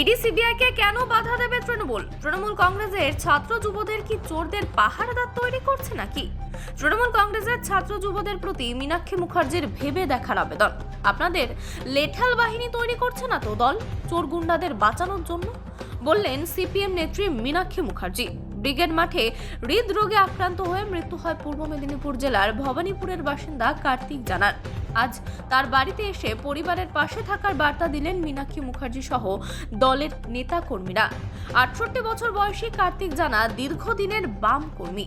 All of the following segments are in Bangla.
ইডি, সিবিআইকে কেন বাধা দেবে তৃণমূল? তৃণমূল কংগ্রেসের ছাত্র যুবদের কি চোরদের পাহাড়দার তৈরি করছে নাকি? তৃণমূল কংগ্রেসের ছাত্র যুবদের প্রতি মীনাক্ষী মুখার্জির ভেবে দেখার আবেদন। আপনাদের লেঠাল বাহিনী তৈরি করছে না তো দল, চোর গুন্ডাদের বাঁচানোর জন্য? বললেন সিপিএম নেত্রী মীনাক্ষী মুখার্জি। ব্রিগেড মাঠে হৃদরোগে আক্রান্ত হয়ে মৃত্যু হয় পূর্ব মেদিনীপুর জেলার ভবানীপুরের বাসিন্দা কার্তিক জানার আজ তার বাড়িতে এসে পরিবারের পাশে থাকার বার্তা দিলেন মীনাক্ষী মুখার্জি সহ দলের নেতা কর্মীরা আটষট্টি বছর বয়সী কার্তিক জানা দীর্ঘদিনের বাম কর্মী।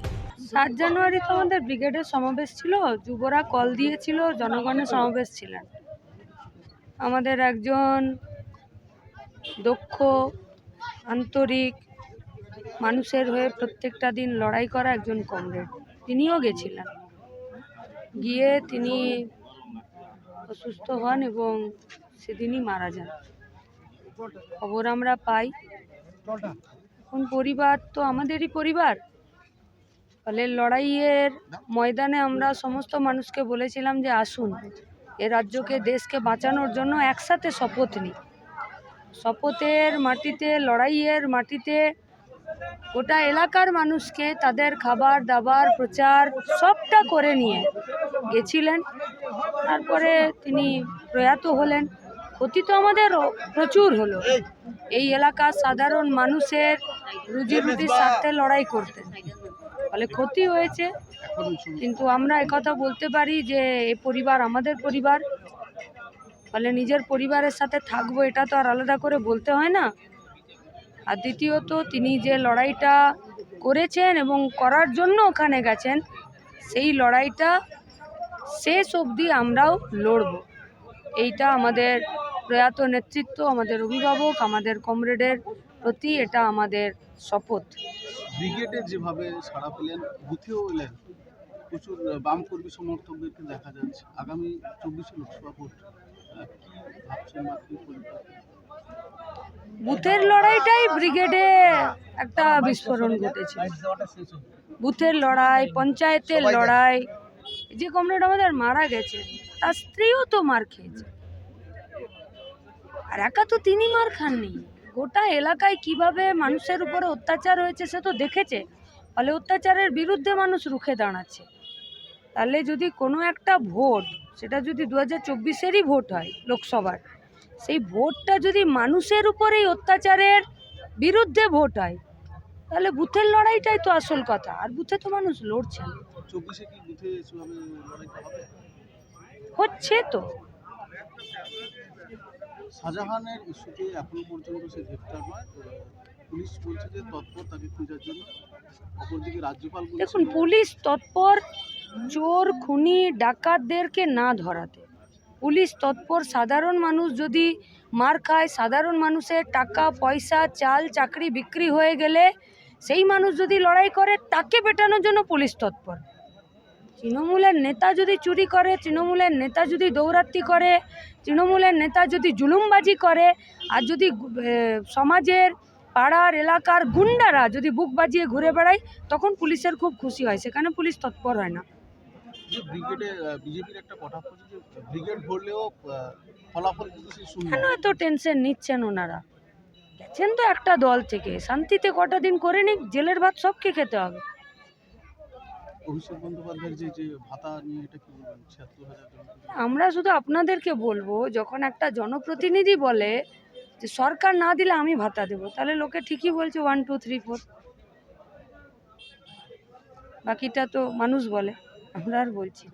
সাত জানুয়ারি তো আমাদের ব্রিগেডের সমাবেশ ছিল, যুবরা কল দিয়েছিল, জনগণের সমাবেশ ছিলেন। আমাদের একজন দক্ষ, আন্তরিক মানুষের হয়ে প্রত্যেকটা দিন লড়াই করা একজন কমরেড, তিনিও গেছিলেন। গিয়ে তিনি অসুস্থ হন এবং সেদিনই মারা যান। খবর আমরা পাই। এখন পরিবার তো আমাদেরই পরিবার। ফলে লড়াইয়ের ময়দানে আমরা সমস্ত মানুষকে বলেছিলাম যে আসুন, এ রাজ্যকে, দেশকে বাঁচানোর জন্য একসাথে শপথ নিই। শপথের মাটিতে, লড়াইয়ের মাটিতে গোটা এলাকার মানুষকে তাদের খাবার দাবার প্রচার সবটা করে নিয়ে গেছিলেন। তারপরে তিনি প্রয়াত হলেন। ক্ষতি তো আমাদের প্রচুর হলো। এই এলাকার সাধারণ মানুষের রুজি রুটির স্বার্থে লড়াই করতেন। ফলে ক্ষতি হয়েছে। কিন্তু আমরা একথা বলতে পারি যে, এ পরিবার আমাদের পরিবার। ফলে নিজের পরিবারের সাথে থাকব এটা তো আর আলাদা করে বলতে হয় না। আর দ্বিতীয়ত, তিনি যে লড়াইটা করেছেন এবং করার জন্য ওখানে গেছেন, সেই লড়াইটা শেষ অবধি আমরাও লড়ব। এইটা আমাদের প্রয়াত নেতৃত্ব আমাদের অভিভাবক আমাদের কমরেডের প্রতি এটা আমাদের শপথ। ব্রিগেডে যেভাবে সাড়া পেলেন বুথেও এলেন প্রচুর বাম কর্মী সমর্থকদেরকে দেখা যাচ্ছে। আগামী চব্বিশে লোকসভা ভোট? বুথের লড়াইটাই ব্রিগেডে একটা বিস্ফোরণ ঘটেছে। বুথের লড়াই পঞ্চায়েতের লড়াই যে কমরেড আমাদের মারা গেছে, তার স্ত্রীও তো মার খেয়েছে। আর একা তো তিনি মার খাননি। গোটা এলাকায় কীভাবে মানুষের উপরে অত্যাচার হয়েছে সে তো দেখেছে, ফলে অত্যাচারের বিরুদ্ধে মানুষ রুখে দাঁড়াচ্ছে। তাহলে যদি কোনো একটা ভোট, সেটা যদি দু হাজার চব্বিশেরই ভোট হয় লোকসভার, সেই ভোটটা যদি মানুষের উপরেই অত্যাচারের বিরুদ্ধে ভোট হয় তাহলে বুথের লড়াইটাই তো আসল কথা। আর বুথে তো মানুষ লড়ছে না। হচ্ছে তো। শাহজাহানের ইস্যুতে এখনও পর্যন্ত সে গ্রেপ্তার নয়। পুলিশ বলছে যে তৎপর তাকে খোঁজার জন্য। অপরদিকে রাজ্যপাল দেখুন পুলিশ তৎপর চোর খুনি ডাকাতদেরকে না ধরাতে। পুলিশ তৎপর সাধারণ মানুষ যদি মার খায় সাধারণ মানুষের টাকা পয়সা চাল চাকরি বিক্রি হয়ে গেলে সেই মানুষ যদি লড়াই করে তাকে পেটানোর জন্য পুলিশ তৎপর। তৃণমূলের নেতা যদি চুরি করে তৃণমূলের নেতা যদি দৌরাত্মি করে তৃণমূলের নেতা যদি জুলুমবাজি করে আর যদি সমাজের পাড়ার এলাকার গুন্ডারা যদি বুক বাজিয়ে ঘুরে বেড়ায় তখন পুলিশের খুব খুশি হয়। সেখানে পুলিশ তৎপর হয় না। কেন এত টেনশন নিচ্ছেন ওনারা? গেছেন তো একটা দল থেকে। শান্তিতে কটা দিন করে নিক জেলের ভাত সবকে খেতে হবে। আমরা শুধু আপনাদেরকে বলব যখন একটা জনপ্রতিনিধি বলে যে সরকার না দিলে আমি ভাতা দেবো তাহলে লোকে ঠিকই বলছে ওয়ান টু থ্রি ফোর বাকিটা তো মানুষ বলে আমরা আর বলছি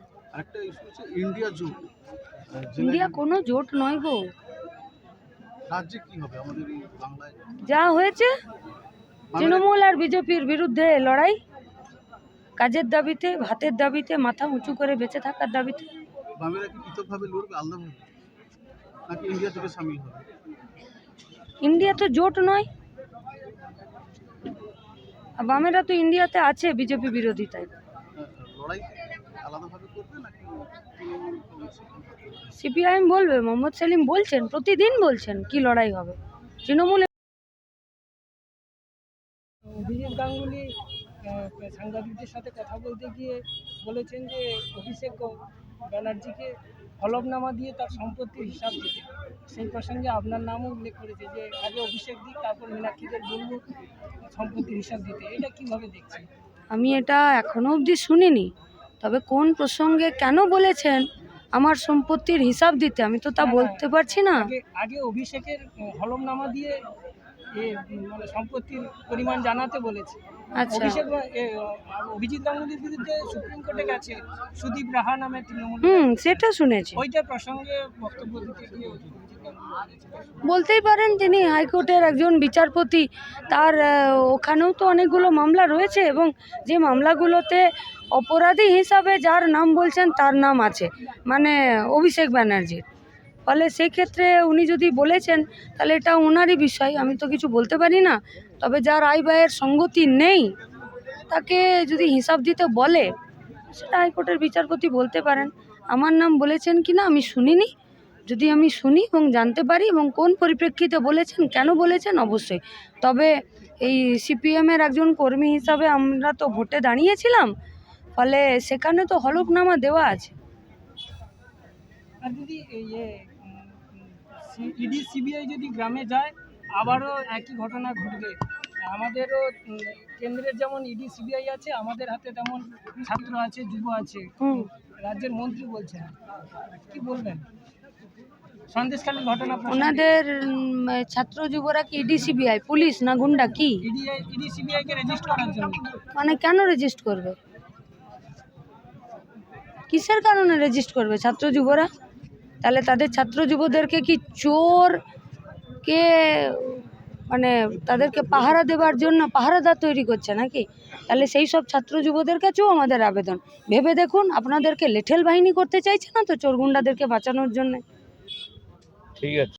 ইন্ডিয়া কোনো জোট নয় গো। রাজ্যে কি হবে? আমাদের এই বাংলায় যা হয়েছে তৃণমূল আর বিজেপির বিরুদ্ধে লড়াই কাজের দাবিতে ভাতের দাবিতে মাথা উঁচু করে বেঁচে থাকার দাবিতে। বামেরা কি পৃথকভাবে লড়বে? আলাদাভাবে নাকি ইন্ডিয়া থেকে সামিল হবে? ইন্ডিয়া তো জোট নয়। বামেরা তো ইন্ডিয়াতে আছে বিজেপি বিরোধিতায় আহ, লড়াই সিপিআইএম বলবে মোহাম্মদ সেলিম বলছেন প্রতিদিন বলছেন কি লড়াই হবে। তৃণমূল অভিজিৎ গাঙ্গুলি সাংবাদিকদের সাথে কথা বলতে গিয়ে বলেছেন যে অভিষেক ব্যানার্জিকে হলফনামা দিয়ে তার সম্পত্তির হিসাব দিতে। সেই প্রসঙ্গে আপনার নামও উল্লেখ করেছে যে আগে অভিষেক দিক তারপর মীনাক্ষীদের বলব সম্পত্তির হিসাব দিতে। এটা কীভাবে দেখছেন? আমি এটা এখনও অবধি শুনিনি। তবে কোন প্রসঙ্গে কেন বলেছেন আমার সম্পত্তির হিসাব দিতে? আমি তো তা বলতে পারছি না। আগে অভিষেকের আহ, হলফনামা দিয়ে এ, মানে সম্পত্তির পরিমাণ জানাতে বলেছে। আচ্ছা। অভিজিৎ গাঙ্গুলির বিরুদ্ধে সুপ্রিম কোর্টে গেছে সুদীপ রাহা নামে তৃণমূল হুম সেটা শুনেছি। ওইটা প্রসঙ্গে বক্তব্য দিতে গিয়ে। বলতেই পারেন তিনি হাইকোর্টের একজন বিচারপতি। তার ওখানেও তো অনেকগুলো মামলা রয়েছে এবং যে মামলাগুলোতে অপরাধী হিসাবে যার নাম বলছেন তার নাম আছে মানে অভিষেক ব্যানার্জির। ফলে সেই ক্ষেত্রে উনি যদি বলেছেন, তাহলে এটা ওনারই বিষয়, আমি তো কিছু বলতে পারি না। তবে যার আয় ব্যয়ের সঙ্গতি নেই, তাকে যদি হিসাব দিতে বলে, সেটা হাইকোর্টের বিচারপতি বলতে পারেন। আমার নাম বলেছেন কি না আমি শুনিনি। যদি আমি শুনি এবং জানতে পারি এবং কোন পরিপ্রেক্ষিতে বলেছেন কেন বলেছেন অবশ্যই। তবে এই সিপিএমের একজন কর্মী হিসাবে আমরা তো ভোটে দাঁড়িয়েছিলাম ফলে সেখানে তো হলফনামা দেওয়া আছে। আর যদি ইডি সিবিআই যদি গ্রামে যায় আবারও একই ঘটনা ঘটবে। আমাদেরও কেন্দ্রের যেমন ইডি সিবিআই আছে আমাদের হাতে তেমন ছাত্র আছে যুব আছে। রাজ্যের মন্ত্রী বলছেন। কি বলবেন? ঘটনা ওনাদের ছাত্র যুবরা কি ইডিসিবিআই পুলিশ না গুন্ডা কি? ইডি ইডি সিবিআই কে রেজিস্ট করার জন্য। মানে কেন রেজিস্ট করবে? কিসের কারণে রেজিস্ট করবে ছাত্র যুবরা? তাহলে তাদের ছাত্র যুবদেরকে কি চোর কে মানে তাদেরকে পাহারা দেওয়ার জন্য পাহারাদার তৈরি করছে নাকি? তাহলে সেই সব ছাত্র যুবদের কাছেও আমাদের আবেদন। ভেবে দেখুন আপনাদেরকে লেঠেল বাহিনী করতে চাইছে না তো চোর গুন্ডাদেরকে বাঁচানোর জন্য? ঠিক আছে